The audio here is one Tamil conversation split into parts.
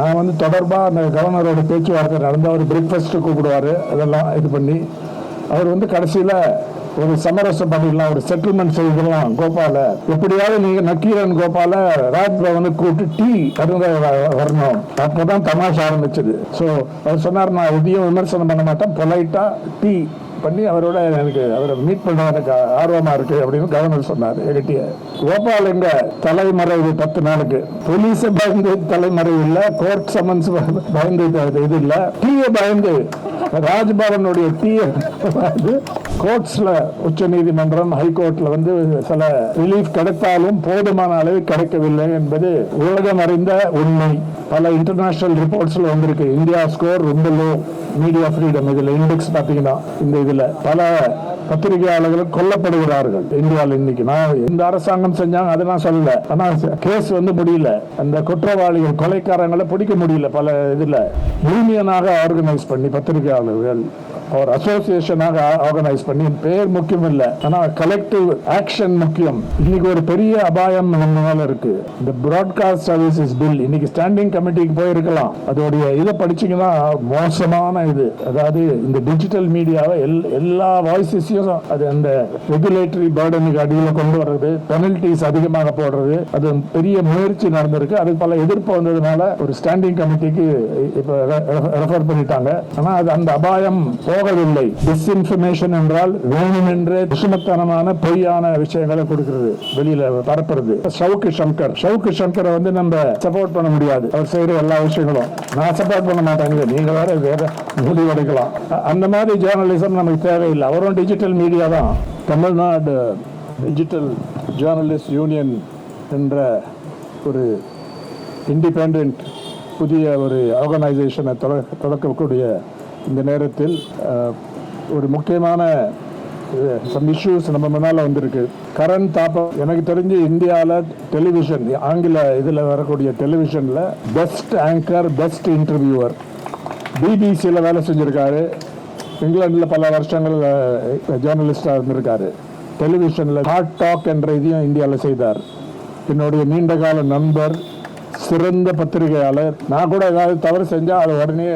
நான் வந்து தொடர்பாக அந்த கவர்னரோட பேச்சுவார்த்தை நடந்து அவர் பிரேக்ஃபாஸ்ட்டு கூப்பிடுவார். அதெல்லாம் இது பண்ணி அவர் வந்து கடைசியில் ஒரு சமரசம் பண்ணிடலாம் ஒரு செட்டில்மெண்ட் செய்திடலாம் கோபால எப்படியாவது நீங்கள் நக்கீரன் கோபால ராஜ்பவனுக்கு கூப்பிட்டு டீ அருந்த வரணும். அப்போ தான் தமாஷா ஆரம்பிச்சது. ஸோ அவர் சொன்னார் நான் எதையும் விமர்சனம் பண்ண மாட்டேன். பொலைட்டாக டீ பண்ணி அவரோட எனக்கு அவரை மீட் பண்ண எனக்கு ஆர்வமா இருக்கு அப்படின்னு கவர்னர் சொன்னார். எகிட்டிய கோபால் எங்க தலைமறைவு பத்து நாளுக்கு? போலீஸை பயந்து தலைமறைவு இல்லை கோர்ட் சம்மன்ஸ் பயந்து இது- இது இல்ல. டீயை பயந்து ராஜ்பவனுடைய டீயை வந்து கோர்ட்ஸ்ல உச்ச நீதிமன்றம் ஹைகோர்ட்ல வந்து சில ரிலீஃப் கிடைத்தாலும் போதுமான அளவு கிடைக்கவில்லை என்பது உலகம் அறிந்த உண்மை. பல இன்டர்நேஷனல் ரிப்போர்ட்ஸ்ல வந்திருக்கு. இந்தியா ஸ்கோர் ரொம்ப லோ மீடியா ஃப்ரீடம் இதுல இண்டெக்ஸ் பாத்தீங்கன்னா இந்த இதுல. பல பத்திரிகையாளர்கள் கொல்லப்படுகிறார்கள். இந்தியாவில் இன்னைக்கு. நான் இந்த அரசாங்கம் செஞ்சாங்க அதை நான் சொல்லல. ஆனா கேஸ் வந்து முடியல. அந்த குற்றவாளிகள் கொலைக்காரங்களை பிடிக்க முடியல பல இதுல. யூனியனாக ஆர்கனைஸ் பண்ணி பத்திரிகையாளர்கள் ஒரு அசோசியேஷனாக ஆர்கனைஸ் பண்ணி பேர் முக்கியம் இல்லை. ஆனால் கலெக்டிவ் ஆக்ஷன் முக்கியம். இன்னைக்கு ஒரு பெரிய அபாயம் நம்மளால இருக்கு. இந்த பிராட்காஸ்ட் சர்வீசஸ் பில் இன்னைக்கு ஸ்டாண்டிங் கமிட்டிக்கு போயிருக்கலாம். அதோடைய இதை படிச்சீங்கன்னா மோசமான இது. அதாவது இந்த டிஜிட்டல் மீடியாவை எல் எல்லா வாய்ஸஸையும் அது அந்த ரெகுலேட்டரி பேர்டனுக்கு அடியில் கொண்டு வர்றது பெனல்டிஸ் அதிகமாக போடுறது அது பெரிய முயற்சி நடந்திருக்கு. அதுக்கு பல எதிர்ப்பு வந்ததுனால ஒரு ஸ்டாண்டிங் கமிட்டிக்கு இப்போ ரெஃபர் பண்ணிட்டாங்க. ஆனால் அது அந்த அபாயம் போகவில்லை டிஸ்இன்ஃபர்மேஷன் என்றால் வேணுமென்றே துஷ்மத்தனமான பொய்யான விஷயங்களை கொடுக்கிறது. வெளியில பரப்புறது. சவுக்கு சங்கர். சவுக்கு சங்கரை வந்து நம்ம சப்போர்ட் பண்ண முடியாது. அவர் செய்யற எல்லா விஷயங்களும். நான் சப்போர்ட் பண்ண மாட்டாங்க நீங்க வேற வேற முடிவெடுக்கலாம். அந்த மாதிரி ஜேர்னலிசம் நமக்கு தேவையில்லை. அவரும் டிஜிட்டல் மீடியா தான். தமிழ்நாடு டிஜிட்டல் ஜேர்னலிஸ்ட் யூனியன் என்ற ஒரு இண்டிபெண்ட் புதிய ஒரு ஆர்கனைசேஷனை தொடக்கக்கூடிய இந்த நேரத்தில் ஒரு முக்கியமான சம் இஷ்யூஸ் நம்ம முன்னால் வந்திருக்கு. கரண் தாப்பம் எனக்கு தெரிஞ்சு இந்தியாவில் டெலிவிஷன் ஆங்கில இதில் வரக்கூடிய டெலிவிஷனில் பெஸ்ட் ஆங்கர் பெஸ்ட் இன்டர்வியூவர் பிபிசியில் வேலை செஞ்சுருக்காரு. இங்கிலாந்தில் பல வருஷங்கள் ஜேர்னலிஸ்டாக இருந்திருக்காரு. டெலிவிஷனில் ஹாட் டாக் என்ற இதையும் இந்தியாவில் செய்தார். என்னுடைய நீண்டகால நண்பர் சிறந்த பத்திரிகையாளர். நான் கூட ஏதாவது தவறு செஞ்சால் அதை உடனே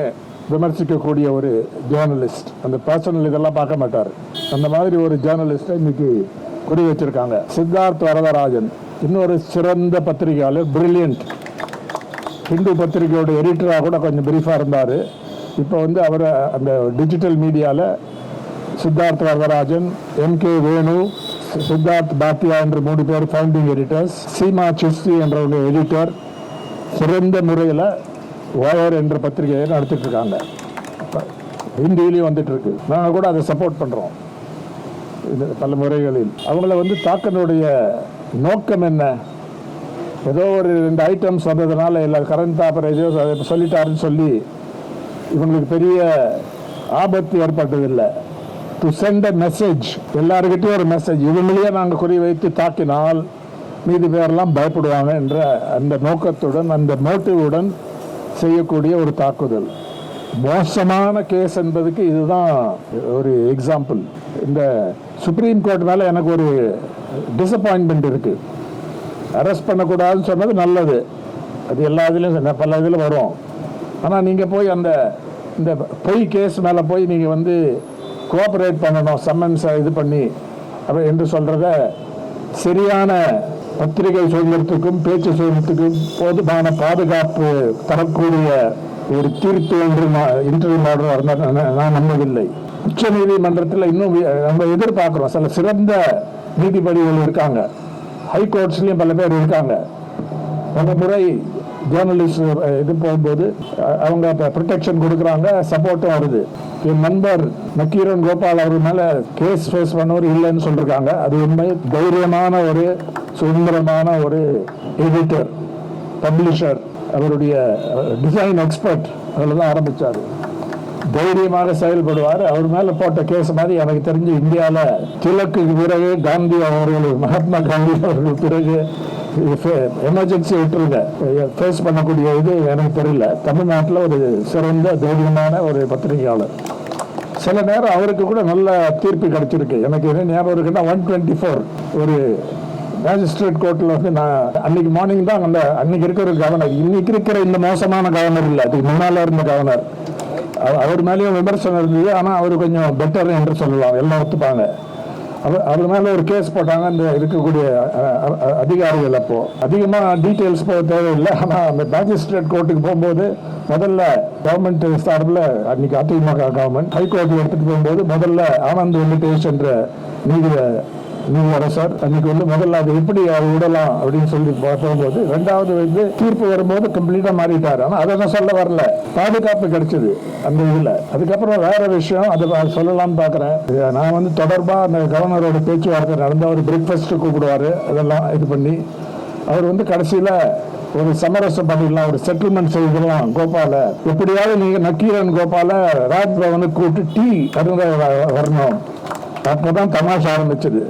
விமர்சிக்கக்கூடிய ஒரு ஜேர்னலிஸ்ட் அந்த பர்சனல் இதெல்லாம் பார்க்க மாட்டார். அந்த மாதிரி ஒரு ஜேர்னலிஸ்ட்டை இன்னைக்கு குறி வச்சிருக்காங்க. சித்தார்த் வரதராஜன். இன்னொரு சிறந்த பத்திரிகையாளர் பிரில்லியன்ட் ஹிந்து பத்திரிகையோட எடிட்டராக கூட கொஞ்சம் பிரீஃபாக இருந்தார். இப்போ வந்து அவர் அந்த டிஜிட்டல் மீடியாவில் சித்தார்த் வரதராஜன் எம் கே வேணு சித்தார்த் பாத்தியா என்ற மூணு பேர் ஃபவுண்டிங் எடிட்டர்ஸ் சீமா சிஸ்தி என்றவங்க எடிட்டர் சிறந்த முறையில் ஒயர் என்ற பத்திரிகையை நடத்திட்டு இருக்காங்க ஹிந்திலையும் வந்துட்டு இருக்கு நாங்கள் கூட அதை சப்போர்ட் பண்ணுறோம் இது பல முறைகளில். அவங்கள வந்து தாக்கனுடைய நோக்கம் என்ன? ஏதோ ஒரு ரெண்டு ஐட்டம்ஸ் வந்ததுனால இல்லை கரண்ட் தாப்பர் ஏதோ அதை சொல்லிட்டாருன்னு சொல்லி இவங்களுக்கு பெரிய ஆபத்து ஏற்பட்டதில்லை. டு சென்ட் அ மெசேஜ் எல்லாருக்கிட்டையும் ஒரு மெசேஜ் இவங்களையே நாங்கள் குறி வைத்து தாக்கினால் மீதி பேரெல்லாம் பயப்படுவாங்க என்ற அந்த நோக்கத்துடன் அந்த மோட்டிவுடன் செய்யக்கூடிய ஒரு தாக்குதல். மோசமான கேஸ் என்பதுக்கு இதுதான் ஒரு எக்ஸாம்பிள் இந்த சுப்ரீம் கோர்ட் மேலே எனக்கு ஒரு டிசப்பாயின்மெண்ட் இருக்குது அரெஸ்ட் பண்ணக்கூடாதுன்னு சொன்னது நல்லது. அது எல்லா இதுலேயும் பல இதில் வரும். ஆனால் நீங்கள் போய் அந்த இந்த பொய் கேஸ் மேலே போய் நீங்கள் வந்து கோஆப்ரேட் பண்ணணும் சம்மன்ஸை இது பண்ணி அப்படி என்று சொல்கிறத சரியான பத்திரிகை சுதந்திரத்துக்கும் பேச்சு சுதந்திரத்துக்கும் போதுமான பாதுகாப்பு தரக்கூடிய ஒரு தீர்ப்பு என்று இன்டர்வியூ மாடல் இருந்தால் நான் நம்பவில்லை. உச்ச நீதிமன்றத்தில் இன்னும் நம்ம எதிர்பார்க்குறோம். சில சிறந்த நீதிபதிகள் இருக்காங்க. ஹைகோர்ட்ஸ்லேயும் பல பேர் இருக்காங்க. பல முறை ஜேர்னலிஸ்ட் eh, இது போகும்போது அவங்க இப்போ ப்ரொடெக்ஷன் கொடுக்குறாங்க சப்போர்ட்டும் வருது. என் நண்பர் நக்கீரன் கோபால் அவர் மேலே கேஸ் ஃபேஸ் பண்ணவர் இல்லைன்னு சொல்லியிருக்காங்க அது உண்மை. தைரியமான ஒரு சுதந்திரமான ஒரு எடிட்டர் பப்ளிஷர் அவருடைய டிசைன் எக்ஸ்பர்ட் அதில் தான் ஆரம்பித்தார் தைரியமாக செயல்படுவார். அவர் மேலே போட்ட கேஸ் மாதிரி எனக்கு தெரிஞ்சு இந்தியாவில் திலக்கு பிறகு காந்தி அவர்கள் மகாத்மா காந்தி அவர்கள் பிறகு எமர்ஜென்சி விட்டுருங்க. ஃபேஸ் பண்ணக்கூடிய இது எனக்கு தெரியல. தமிழ்நாட்டில் ஒரு சிறந்த தைரியமான ஒரு பத்திரிகையாளர். சில நேரம் அவருக்கு கூட நல்ல தீர்ப்பு கிடைச்சிருக்கு. எனக்கு என்ன ஞாபகம் இருக்குன்னா ஒன் டுவெண்ட்டி ஃபோர் ஒரு மேஜிஸ்ட்ரேட் கோர்ட்டில் வந்து நான் அன்னைக்கு மார்னிங் தான் அந்த அன்னைக்கு இருக்கிற கவர்னர் இன்னைக்கு இருக்கிற இந்த மோசமான கவர்னர் இல்லை. அதுக்கு முன்னால் இருந்த கவர்னர் அவர் மேலேயும் விமர்சனம் இருந்தது. ஆனால் அவர் கொஞ்சம் பெட்டர் என்று சொல்லலாம். எல்லாம் ஒத்துப்பாங்க. அவர் அவர் மேலே ஒரு கேஸ் போட்டாங்க அந்த இருக்கக்கூடிய அதிகாரிகள் அப்போ. அதிகமாக டீட்டெயில்ஸ் போக தேவையில்லை. ஆனால் அந்த மேஜிஸ்ட்ரேட் கோர்ட்டுக்கு போகும்போது முதல்ல கவர்மெண்ட் சார்பில் அன்னைக்கு அதிமுக கவர்மெண்ட் ஹைகோர்ட்டில் எடுத்துகிட்டு போகும்போது முதல்ல ஆனந்த் வெங்கடேஷ் என்ற நியூ வர சார் அன்னைக்கு வந்து முதல்ல அது எப்படி அதை விடலாம் அப்படின்னு சொல்லி போகும்போது ரெண்டாவது வந்து தீர்ப்பு வரும்போது கம்ப்ளீட்டா மாறிட்டாரு. ஆனால் அதை நான் சொல்ல வரல. பாதுகாப்பு கிடைச்சது அந்த இதுல. அதுக்கப்புறம் வேற விஷயம் அதை சொல்லலாம்னு பாக்குறேன் நான் வந்து தொடர்பா அந்த கவர்னரோட பேச்சுவார்த்தை நடந்த ஒரு பிரேக்ஃபாஸ்ட் கூப்பிடுவாரு. அதெல்லாம் இது பண்ணி அவர் வந்து கடைசியில ஒரு சமரசம் பண்ணிடலாம் ஒரு செட்டில்மெண்ட் செய்திடலாம் கோபால. எப்படியாவது நீங்க நக்கீரன் கோபால ராஜ்பவனுக்கு கூப்பிட்டு டீ கருங்க வரணும். அப்பதான் தமாஷா ஆரம்பிச்சது.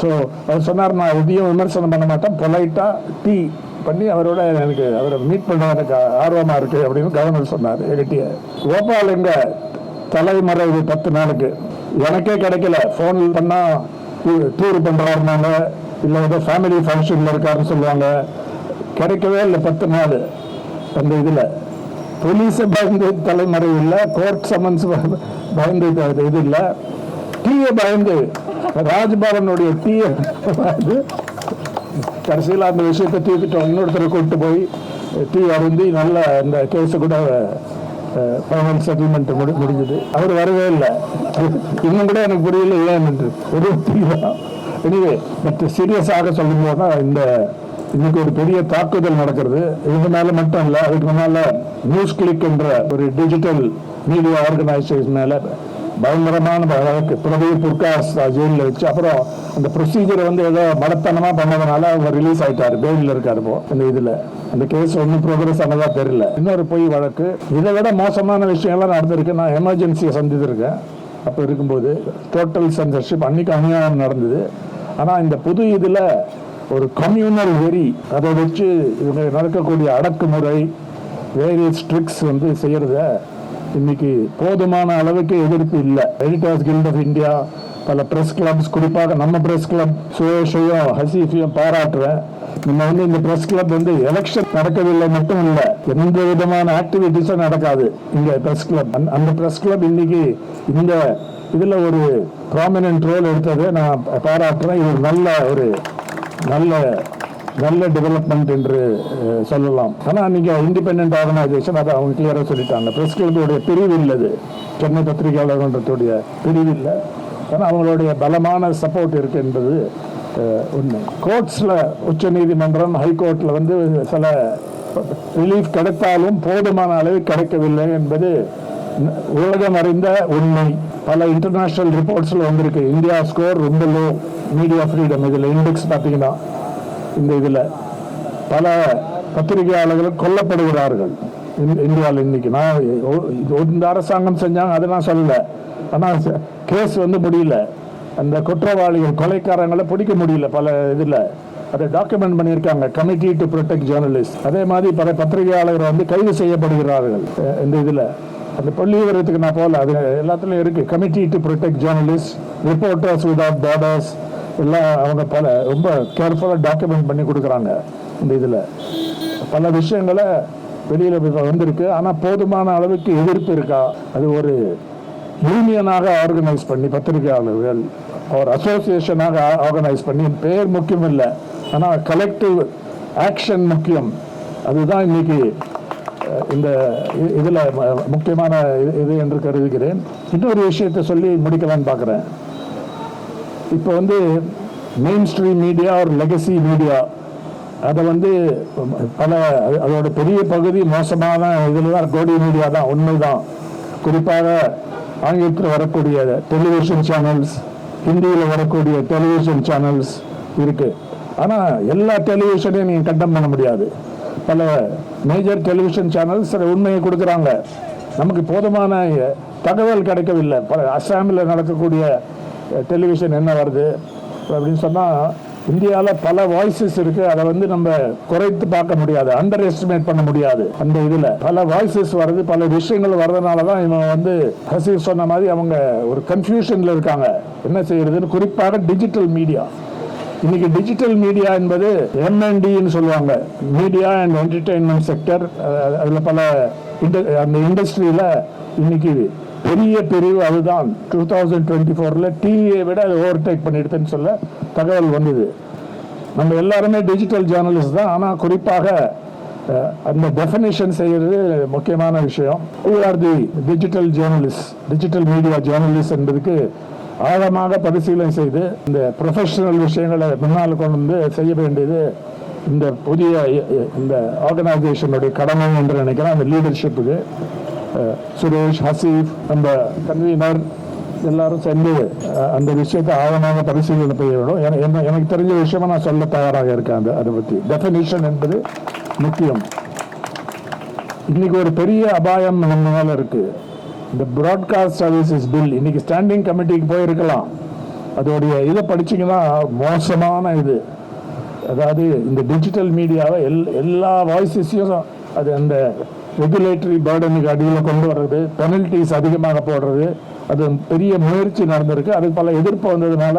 ஸோ அவர் சொன்னார் நான் எதையும் விமர்சனம் பண்ண மாட்டேன். பொலைட்டாக டீ பண்ணி அவரோட எனக்கு அவரை மீட் பண்ண எனக்கு ஆர்வமாக இருக்குது அப்படின்னு கவர்னர் சொன்னார் எங்கிட்ட கோபால் எங்க தலைமறைவு பத்து நாளுக்கு. எனக்கே கிடைக்கல. ஃபோன் பண்ணால் டூர் பண்ணுறாருனாங்க இல்லை ஏதோ ஃபேமிலி ஃபங்க்ஷனில் இருக்காருன்னு சொல்லுவாங்க. கிடைக்கவே இல்லை பத்து நாள். அந்த இதில். போலீஸை பயந்து தலைமறைவு இல்லை. கோர்ட் சம்மன்ஸ் பயந்து இது இல்லை. டீயை பயந்து ராஜ்பவனுடைய தீய கடைசியில் அந்த விஷயத்தை தீர்த்துட்டோம் இன்னொருத்தரை கூப்பிட்டு போய் தீ அருந்தி நல்ல அந்த கேஸை கூட ஃபைனல் செட்டில்மெண்ட் முடி முடிஞ்சது. அவர் வரவே இல்லை. இன்னும் கூட எனக்கு புரியல ஏன் என்று. ஒரு தீ தான். எனவே பட் சீரியஸாக சொல்லும் போனால் இந்த இன்னைக்கு ஒரு பெரிய தாக்குதல் நடக்கிறது. இதனால மட்டும் இல்லை அதுக்கு முன்னால நியூஸ் கிளிக் என்ற ஒரு டிஜிட்டல் மீடியா ஆர்கனைசேஷன் மேல பயங்கரமான வழக்கு பிரதீப் புர்காஸ் ஜெயிலில் வச்சு அப்புறம் அந்த ப்ரொசீஜரை வந்து ஏதோ மடத்தனமாக பண்ணதுனால அவங்க ரிலீஸ் ஆயிட்டாரு. பெயிலில் இருக்கார் இப்போ அந்த இதில். அந்த கேஸ் ஒன்றும் ப்ரோக்ரஸ் ஆனதாக தெரியல. இன்னொரு பொய் வழக்கு. இதை விட மோசமான விஷயம்லாம் நடந்திருக்கு. நான் எமர்ஜென்சியை சந்தித்திருக்கேன். அப்போ இருக்கும்போது டோட்டல் சென்சர்ஷிப் அன்னைக்கு அநியாயம் நடந்தது. ஆனால் இந்த புது இதில் ஒரு கம்யூனல் வெறி அதை வச்சு இவங்க நடக்கக்கூடிய அடக்குமுறை வேரியஸ் ட்ரிக்ஸ் வந்து செய்கிறத இன்னைக்கு போதுமான அளவுக்கு எதிர்ப்பு இல்லை. எடிட்டர்ஸ் கில்ட் ஆஃப் இந்தியா பல ப்ரெஸ் கிளப்ஸ் குறிப்பாக நம்ம ப்ரெஸ் கிளப் சுயேஷையும் ஹசீஃபையும் பாராட்டுறேன். நம்ம வந்து இந்த ப்ரெஸ் கிளப் வந்து எலெக்ஷன் நடக்கவில்லை மட்டும் இல்லை எந்த விதமான ஆக்டிவிட்டிஸும் நடக்காது. இங்கே ப்ரெஸ் கிளப் அந்த ப்ரெஸ் கிளப் இன்னைக்கு இந்த இதில் ஒரு ப்ராமினன்ட் ரோல் எடுத்ததை நான் பாராட்டுறேன். இது நல்ல ஒரு நல்ல நல்ல டெவலப்மெண்ட் என்று சொல்லலாம். ஆனால் நீங்கள் இண்டிபெண்ட் ஆர்கனைசேஷன் அதை அவங்க கிளியராக சொல்லிட்டாங்க. பிரஸ் கிளப்புடைய பிரிவு இல்லது சென்னை பத்திரிகையாளர்களுடைய பிரிவு இல்லை. ஆனால் அவங்களுடைய பலமான சப்போர்ட் இருக்கு என்பது ஒன்று உண்மை. கோர்ட்ஸில் உச்ச நீதிமன்றம் ஹைகோர்ட்டில் வந்து சில ரிலீஃப் கிடைத்தாலும் போதுமான அளவு கிடைக்கவில்லை என்பது உலகம் அறிந்த உண்மை. பல இன்டர்நேஷனல் ரிப்போர்ட்ஸில் வந்திருக்கு. இந்தியா ஸ்கோர் ரொம்ப லோ மீடியா ஃப்ரீடம் இதில் இண்டெக்ஸ் பார்த்தீங்கன்னா. இந்த இதில் பல பத்திரிகையாளர்கள் கொல்லப்படுகிறார்கள். இந்தியாவில் இன்னைக்கு. நான் இந்த அரசாங்கம் செஞ்சாங்க அதை நான் சொல்லலை. ஆனால் கேஸ் வந்து முடியல. அந்த குற்றவாளிகள் கொலைக்காரங்களை பிடிக்க முடியல பல இதில். அதை டாக்குமெண்ட் பண்ணியிருக்காங்க கமிட்டி டு ப்ரொடெக்ட் ஜேர்னலிஸ்ட் அதே மாதிரி பல பத்திரிகையாளர்கள் வந்து கைது செய்யப்படுகிறார்கள் இந்த இதில். அந்த பள்ளி விவரத்துக்கு நான் போகல அது எல்லாத்துலேயும் இருக்குது committee to protect journalist reporters without borders எல்லாம் அவங்க பல ரொம்ப கேர்ஃபுல்லாக டாக்குமெண்ட் பண்ணி கொடுக்குறாங்க இந்த இதில். பல விஷயங்களை வெளியில் வந்திருக்கு. ஆனால் போதுமான அளவுக்கு எதிர்ப்பு இருக்கா? அது ஒரு யூனியனாக ஆர்கனைஸ் பண்ணி பத்திரிகையாளர்கள் ஒரு அசோசியேஷனாக ஆர்கனைஸ் பண்ணி பேர் முக்கியம் இல்லை. ஆனால் கலெக்டிவ் ஆக்ஷன் முக்கியம். அதுதான் இன்னைக்கு இந்த இதில் முக்கியமான இது- இது என்று கருதுகிறேன். இன்னொரு விஷயத்தை சொல்லி முடிக்கலான்னு பார்க்குறேன் இப்போ வந்து மெயின் ஸ்ட்ரீம் மீடியா ஒரு லெகசி மீடியா அதை வந்து பல அது- அதோட பெரிய பகுதி மோசமான இதில் தான் கோடி மீடியா தான் உண்மைதான். குறிப்பாக ஆங்கிலத்தில் வரக்கூடிய டெலிவிஷன் சேனல்ஸ் ஹிந்தியில் வரக்கூடிய டெலிவிஷன் சேனல்ஸ் இருக்குது ஆனால் எல்லா டெலிவிஷனையும் நீங்கள் கண்டம் பண்ண முடியாது. பல மேஜர் டெலிவிஷன் சேனல்ஸ் சில உண்மையை கொடுக்குறாங்க. நமக்கு போதுமான தகவல் கிடைக்கவில்லை. பல அஸ்ஸாமில் நடக்கக்கூடிய டெலிவிஷன் என்ன வருது? அப்படின்னு சொன்னால் இந்தியாவில் பல வாய்ஸஸ் இருக்கு. அதை வந்து நம்ம குறைத்து பார்க்க முடியாது. அண்டர் எஸ்டிமேட் பண்ண முடியாது அந்த இதில். பல வாய்ஸஸ் வருது. பல விஷயங்கள் வர்றதுனால தான் இவன் வந்து ஹசீர் சொன்ன மாதிரி அவங்க ஒரு கன்ஃபியூஷனில் இருக்காங்க. என்ன செய்யறதுன்னு குறிப்பாக டிஜிட்டல் மீடியா இன்னைக்கு டிஜிட்டல் மீடியா என்பது எம்என்டின்னு சொல்லுவாங்க. மீடியா அண்ட் என்டர்டெயின்மெண்ட் செக்டர் அதில் பல இந்த அந்த இண்டஸ்ட்ரியில் இன்னைக்கு பெரிய பிரிவு அதுதான். டூ தௌசண்ட் டுவெண்ட்டி ஃபோரில் டிவியை விட அது ஓவர்டேக் பண்ணிடுதுன்னு சொல்ல தகவல் வந்தது. நம்ம எல்லாருமே டிஜிட்டல் ஜேர்னலிஸ்ட் தான். ஆனால் குறிப்பாக அந்த டெஃபினேஷன் செய்கிறது முக்கியமான விஷயம். Are the digital journalist digital media journalist என்பதுக்கு ஆழமாக பரிசீலனை செய்து இந்த ப்ரொஃபஷனல் விஷயங்களை முன்னால் கொண்டு வந்து செய்ய வேண்டியது இந்த புதிய இந்த ஆர்கனைசேஷனுடைய கடமை என்று நினைக்கிறேன். அந்த லீடர்ஷிப்புக்கு சுரேஷ் ஹசீஃப் நம்ம கன்வீனர் எல்லாரும் சேர்ந்து அந்த விஷயத்தை ஆழமாக பரிசீலனை செய்ய வேண்டும் என்ன- எனக்கு தெரிஞ்ச விஷயமா நான் சொல்ல தயாராக இருக்கேன் அந்த அதை பற்றி டெஃபினேஷன் என்பது முக்கியம். இன்னைக்கு ஒரு பெரிய அபாயம் நம்ம மேல இருக்கு. இந்த ப்ராட்காஸ்ட் சர்வீசஸ் பில் இன்னைக்கு ஸ்டாண்டிங் கமிட்டிக்கு போயிருக்கலாம். அதோடைய இதை படிச்சிங்கன்னா மோசமான இது. அதாவது இந்த டிஜிட்டல் மீடியாவை எல் எல்லா வாய்ஸஸையும் அது அந்த ரெகுலேட்டரி பேர்டனுக்கு அடியில் கொண்டு வர்றது பெனல்டிஸ் அதிகமாக போடுறது அது பெரிய முயற்சி நடந்திருக்கு. அதுக்கு பல எதிர்ப்பு வந்ததுனால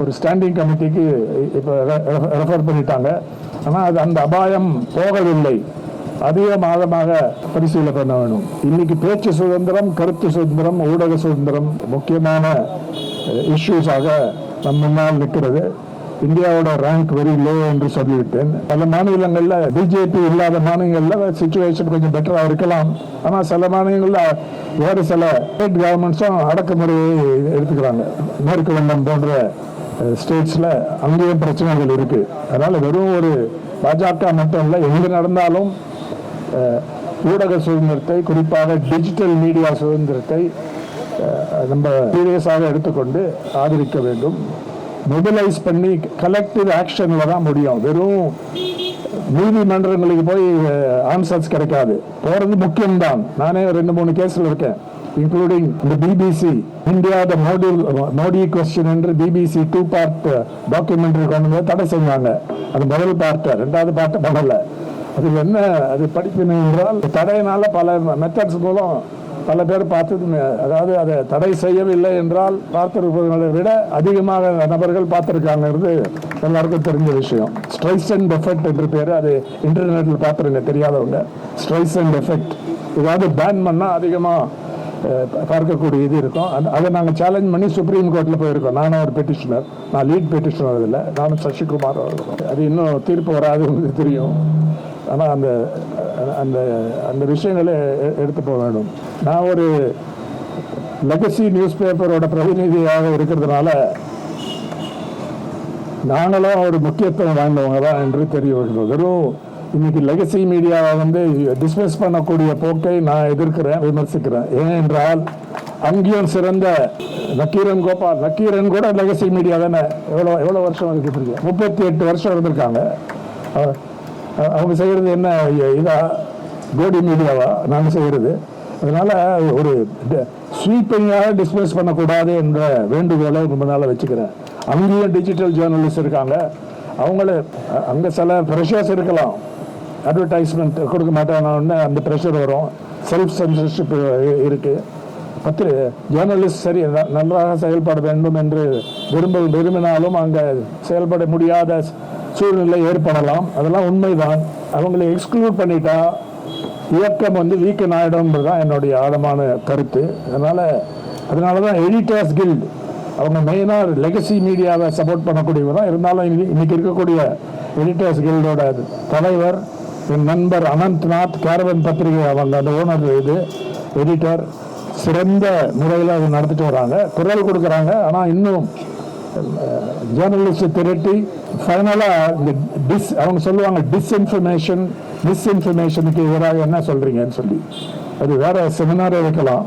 ஒரு ஸ்டாண்டிங் கமிட்டிக்கு இப்போ ரெஃபர் பண்ணிட்டாங்க. ஆனால் அது அந்த அபாயம் போகவில்லை. அதிக மாதமாக பரிசீலனை பண்ண வேணும் இன்னைக்கு பேச்சு சுதந்திரம் கருத்து சுதந்திரம் ஊடக சுதந்திரம் முக்கியமான இஷ்யூஸாக நம் முன்னால் நிற்கிறது. இந்தியாவோட ரேங்க் வெரி லோ என்று சொல்லிவிட்டேன். பல மாநிலங்களில் பிஜேபி இல்லாத மாநிலங்களில் சுச்சுவேஷன் கொஞ்சம் பெட்டராக இருக்கலாம். ஆனால் சில மாநிலங்களில் வேறு சில ஸ்டேட் கவர்மெண்ட்ஸும் அடக்குமுறையை எடுத்துக்கிறாங்க. மேற்கு வங்கம் போன்ற ஸ்டேட்ஸில் அங்கேயும் பிரச்சனைகள் இருக்குது அதனால் வெறும் ஒரு பாஜக மட்டும் இல்லை எங்கே நடந்தாலும் ஊடக சுதந்திரத்தை குறிப்பாக டிஜிட்டல் மீடியா சுதந்திரத்தை நம்ம சீரியஸாக எடுத்துக்கொண்டு ஆதரிக்க வேண்டும். மொபிலைஸ் பண்ணி கலெக்டிவ் ஆக்ஷனில் தான் முடியும். வெறும் நீதிமன்றங்களுக்கு போய் ஆன்சர்ஸ் கிடைக்காது. போகிறது முக்கியம்தான். நானே ரெண்டு மூணு கேஸில் இருக்கேன் இன்க்ளூடிங் இந்த BBC India the Modi Modi question என்று பிபிசி டூ பார்ட் டாக்குமெண்ட்ரி கொண்டு வந்து தடை செஞ்சாங்க அது முதல் பார்ட்டை ரெண்டாவது பார்ட்டை பண்ணலை. அது என்ன அது படிப்பினால் என்றால் தடையினால பல மெத்தட்ஸ் மூலம் பல பேர் பார்த்து அதாவது அதை தடை செய்யவில்லை என்றால் பார்த்திருப்பவர்களை விட அதிகமாக நபர்கள் பார்த்திருக்காங்கிறது எல்லாருக்கும் தெரிஞ்ச விஷயம். ஸ்ட்ரைஸ் அண்ட் எஃபெக்ட் என்று பேர் அது இன்டர்நெட்டில் பார்த்துருங்க தெரியாதவங்க. ஸ்ட்ரைஸ் அண்ட் எஃபெக்ட் ஏதாவது பேன் பண்ணால் அதிகமாக பார்க்கக்கூடிய இது இருக்கும். அதை நாங்கள் சேலஞ்ச் பண்ணி சுப்ரீம் கோர்ட்டில் போயிருக்கோம். நானும் ஒரு பெட்டிஷனர் நான் லீட் பெட்டிஷனர் இதில் நானும் சசிகுமார் அது இன்னும் தீர்ப்பு வராதுங்கிறது தெரியும். ஆனால் அந்த அந்த அந்த விஷயங்களை எடுத்து போக வேண்டும். நான் ஒரு லெகசி நியூஸ் பேப்பரோட பிரதிநிதியாக இருக்கிறதுனால நாங்களும் ஒரு முக்கியத்துவம் வாய்ந்தவங்க தான் என்று தெரிய வேண்டும் வெறும் இன்னைக்கு லெகசி மீடியாவை வந்து டிஸ்மிஸ் பண்ணக்கூடிய போக்கை நான் எதிர்க்கிறேன் விமர்சிக்கிறேன். ஏனென்றால் அங்கேயும் சிறந்த நக்கீரன் கோபால் நக்கீரன் கூட லெகசி மீடியா தானே? எவ்வளோ எவ்வளோ வருஷம் இருக்கு முப்பத்தி எட்டு வருஷம் இருந்திருக்காங்க. அவங்க செய்கிறது என்ன இதாக இதா கோடி மீடியாவா? நாங்கள் செய்கிறது அதனால் ஒரு ஸ்வீப்பிங்காக டிஸ்மிஸ் பண்ணக்கூடாது என்ற வேண்டுகோளை ரொம்ப நாளாக வச்சுக்கிறேன். அங்கேயும் டிஜிட்டல் ஜேர்னலிஸ்ட் இருக்காங்க. அவங்கள அங்கே சில ப்ரெஷர்ஸ் இருக்கலாம். அட்வர்டைஸ்மெண்ட் கொடுக்க மாட்டாங்கன்னு அந்த ப்ரெஷர் வரும். செல்ஃப் சென்சர்ஷிப் இருக்குது பத்து ஜேர்னலிஸ்ட் சரி நன்றாக செயல்பட வேண்டும் என்று விரும்ப விரும்பினாலும் அங்கே செயல்பட முடியாத சூழ்நிலை ஏற்படலாம். அதெல்லாம் உண்மைதான். அவங்களை எக்ஸ்க்ளூட் பண்ணிட்டா இயக்கம் வந்து வீக்கன் ஆகிடும்ன்றது தான் என்னுடைய ஆழமான கருத்து. அதனால் அதனால தான் எடிட்டர்ஸ் கில்ட் அவங்க மெயினாக லெகசி மீடியாவை சப்போர்ட் பண்ணக்கூடியவங்க தான். இருந்தாலும் இன்னைக்கு இருக்கக்கூடிய எடிட்டர்ஸ் கில்டோட தலைவர் என் நண்பர் அனந்த்நாத் கேரவன் பத்திரிகை அவங்க அந்த ஓனர் இது எடிட்டர் சிறந்த முறையில் அதை நடத்திட்டு வராங்க. குரல் கொடுக்குறாங்க. ஆனால் இன்னும் ஜேர்னலிஸ்ட் திரட்டி ஃபைனலாக இந்த டிஸ் அவங்க சொல்லுவாங்க டிஸ்இன்ஃபர்மேஷன் டிஸ்இன்ஃபர்மேஷனுக்கு எதிராக என்ன சொல்கிறீங்கன்னு சொல்லி. அது வேற செமினாரே வைக்கலாம்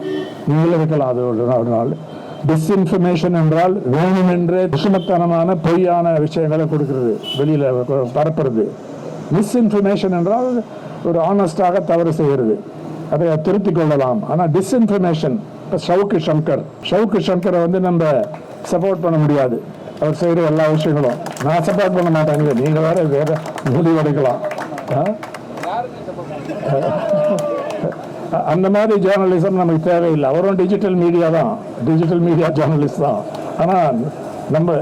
நீங்களும் வைக்கலாம் அது ஒரு நாள் ஒரு நாள். டிஸ்இன்ஃபர்மேஷன் என்றால் வேணுமென்றே விஷமத்தனமான பொய்யான விஷயங்களை கொடுக்கறது வெளியில் பரப்புறது. மிஸ்இன்ஃபர்மேஷன் என்றால் ஒரு ஆனஸ்டாக தவறு செய்கிறது. அதை திருத்திக் கொள்ளலாம். ஆனால் டிஸ்இன்ஃபர்மேஷன் இப்போ ஷவுக்கு சங்கர் ஷவுக்கு சங்கரை வந்து நம்ம சப்போர்ட் பண்ண முடியாது. அவர் செய்கிற எல்லா விஷயங்களும். நான் சப்போர்ட் பண்ண மாட்டாங்க நீங்கள் வேற வேற முடிவெடுக்கலாம் அந்த மாதிரி ஜேர்னலிசம் நமக்கு தேவையில்லை. அவரும் டிஜிட்டல் மீடியா தான். டிஜிட்டல் மீடியா ஜேர்னலிஸ்ட் தான். ஆனால் நம்ம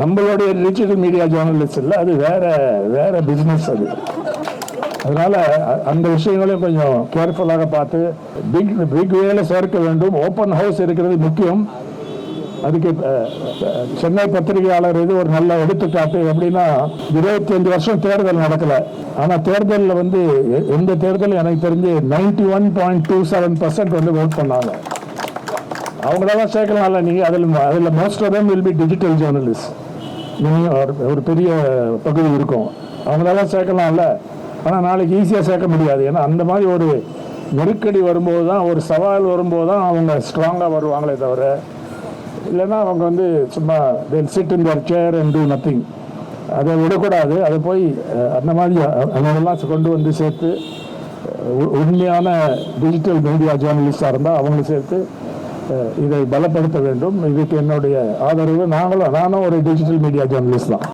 நம்மளுடைய டிஜிட்டல் மீடியா ஜேர்னலிஸ்ட் இல்லை. அது வேற வேற பிஸ்னஸ் அது. அதனால அந்த விஷயங்களையும் கொஞ்சம் கேர்ஃபுல்லாக பார்த்து பிக் பிக் வேல சேர்க்க வேண்டும். ஓப்பன் ஹவுஸ் இருக்கிறது முக்கியம். அதுக்கு சென்னை பத்திரிகையாளர் இது ஒரு நல்ல எடுத்துக்காட்டு எப்படின்னா இருபத்தி அஞ்சு வருஷம் தேர்தல் நடக்கல. ஆனா தேர்தலில் வந்து எந்த தேர்தலும் எனக்கு தெரிஞ்சு ninety one point two seven percent வந்து ஓட் பண்ணாங்க. அவங்களெல்லாம் சேர்க்கலாம்ல நீங்க அதில் அதில் most of them will be digital journalist நீங்கள் ஒரு ஒரு பெரிய பகுதி இருக்கும். அவங்களெல்லாம் சேர்க்கலாம்ல. ஆனால் நாளைக்கு ஈஸியாக சேர்க்க முடியாது. ஏன்னா அந்த மாதிரி ஒரு நெருக்கடி வரும்போது தான் ஒரு சவால் வரும்போது தான் அவங்க ஸ்ட்ராங்காக வருவாங்களே தவிர இல்லைன்னா அவங்க வந்து சும்மா they'll sit in their chair and do nothing அதை விடக்கூடாது. அதை போய் அந்த மாதிரி அவங்களெல்லாம் கொண்டு வந்து சேர்த்து உ- உண்மையான டிஜிட்டல் மீடியா ஜேர்னலிஸ்டாக இருந்தால் அவங்களும் சேர்த்து இதை பலப்படுத்த வேண்டும். இதுக்கு என்னுடைய ஆதரவு. நாங்களும் நானும் ஒரு டிஜிட்டல் மீடியா ஜேர்னலிஸ்ட் தான்.